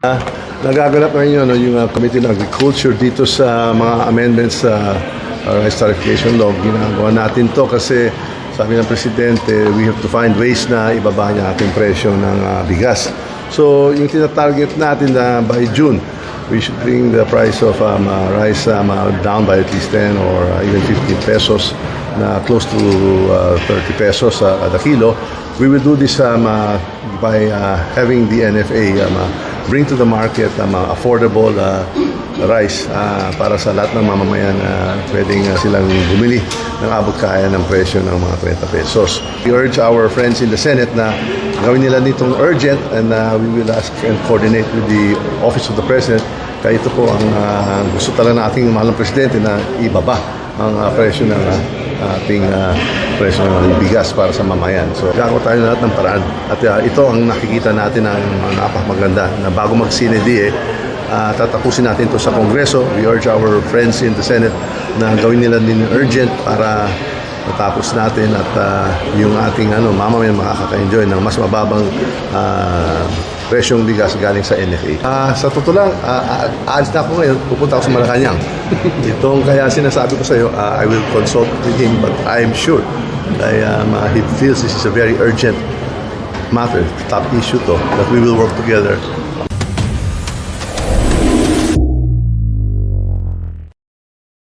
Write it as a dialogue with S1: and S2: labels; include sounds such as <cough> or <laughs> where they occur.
S1: Uh, nagaganap ngayon no, yung uh, Committee ng Agriculture dito sa mga amendments sa uh, rice tarification law. Ginagawa natin to kasi sabi ng Presidente, we have to find ways na ibaba niya ating presyo ng uh, bigas. So yung tinatarget natin na by June, we should bring the price of um, uh, rice um, uh, down by at least 10 or uh, even 15 pesos na close to uh, 30 pesos uh, at a kilo. We will do this um, uh, by uh, having the NFA um, uh, bring to the market um, uh, affordable uh, rice uh, para sa lahat ng mamamayan na pwedeng uh, silang bumili ng abot kaya ng presyo ng mga 30 pesos. We urge our friends in the Senate na gawin nila nitong urgent and uh, we will ask and coordinate with the Office of the President kaya ito po ang uh, gusto talaga ng ating mahal na Presidente na ibaba ang uh, presyo ng uh, ating uh, presyo ng bigas para sa mamayan. So, gagawa tayo lahat ng paraan. At uh, ito ang nakikita natin ang napakaganda na bago mag-CND eh, uh, tatapusin natin ito sa Kongreso. We urge our friends in the Senate na gawin nila din urgent para matapos natin at uh, yung ating ano, mamamayan makaka-enjoy ng mas mababang uh, presyong bigas galing sa NFA. Ah, sa totoo lang, ah, aalis na ako ngayon, pupunta ako sa Malacanang. <laughs> Itong kaya sinasabi ko sa iyo, ah, I will consult with him but I am sure that um, uh, he feels this is a very urgent matter, top issue to, that we will work together